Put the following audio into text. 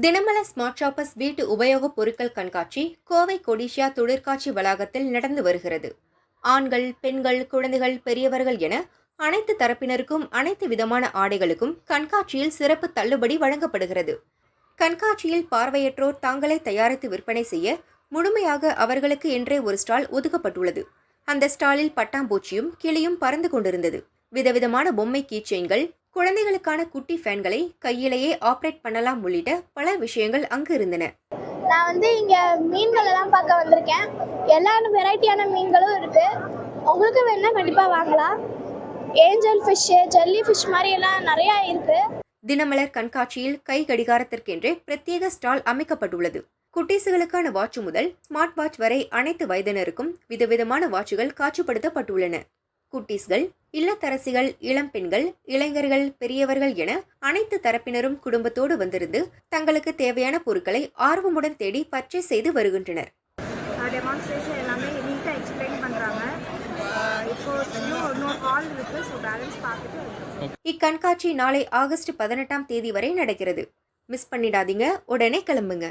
தினமல smart shoppers வீட்டு உபயோகப் பொருட்கள் கண்காட்சி கோவை கொடிஷியா தொழிற்காட்சி வளாகத்தில் நடந்து வருகிறது. ஆண்கள் பெண்கள் குழந்தைகள் பெரியவர்கள் என அனைத்து தரப்பினருக்கும் அனைத்து விதமான ஆடைகளுக்கும் கண்காட்சியில் சிறப்பு தள்ளுபடி வழங்கப்படுகிறது. கண்காட்சியில் பார்வையற்றோர் தாங்களே தயாரித்து விற்பனை செய்ய முழுமையாக அவர்களுக்கு என்றே ஒரு ஸ்டால் ஒதுக்கப்பட்டுள்ளது. அந்த ஸ்டாலில் பட்டாம்பூச்சியும் கிளியும் பறந்து கொண்டிருந்தது. விதவிதமான பொம்மை கீச்செயின்கள் குழந்தைகளுக்கான குட்டி ஃபேன்களை கையிலேயே ஆப்ரேட் பண்ணலாம் உள்ளிட்ட பல விஷயங்கள் அங்கு இருந்தன. நான் வந்து இங்கே மீன்கள் எல்லாம் பார்க்க வந்திருக்கேன். எல்லா வெரைட்டியான மீன்களும் இருக்கு. உங்களுக்கு வேணா கண்டிப்பாக வாங்கலாம். ஏஞ்சல் ஃபிஷ்ஷு ஜெல்லி ஃபிஷ் மாதிரி எல்லாம் நிறையா இருக்கு. தினமலர் கண்காட்சியில் கை கடிகாரத்திற்கென்றே பிரத்யேக ஸ்டால் அமைக்கப்பட்டுள்ளது. குட்டீசுகளுக்கான வாட்ச் முதல் ஸ்மார்ட் வாட்ச் வரை அனைத்து வயதினருக்கும் விதவிதமான வாட்சுகள் காட்சிப்படுத்தப்பட்டுள்ளன. குட்டீஸ்கள் இல்லத்தரசிகள் இளம்பெண்கள் இளைஞர்கள் பெரியவர்கள் என அனைத்து தரப்பினரும் குடும்பத்தோடு வந்திருந்து தங்களுக்கு தேவையான பொருட்களை ஆர்வமுடன் தேடி பர்ச்சேஸ் செய்து வருகின்றனர். டெமான்ஸ்ட்ரேஷன் எல்லாமே நீட்டாக எக்ஸ்பிளைன் பண்ணுறாங்க இக்கண்காட்சி நாளை ஆகஸ்ட் பதினெட்டாம் தேதி வரை நடக்கிறது. மிஸ் பண்ணிடாதீங்க உடனே கிளம்புங்க.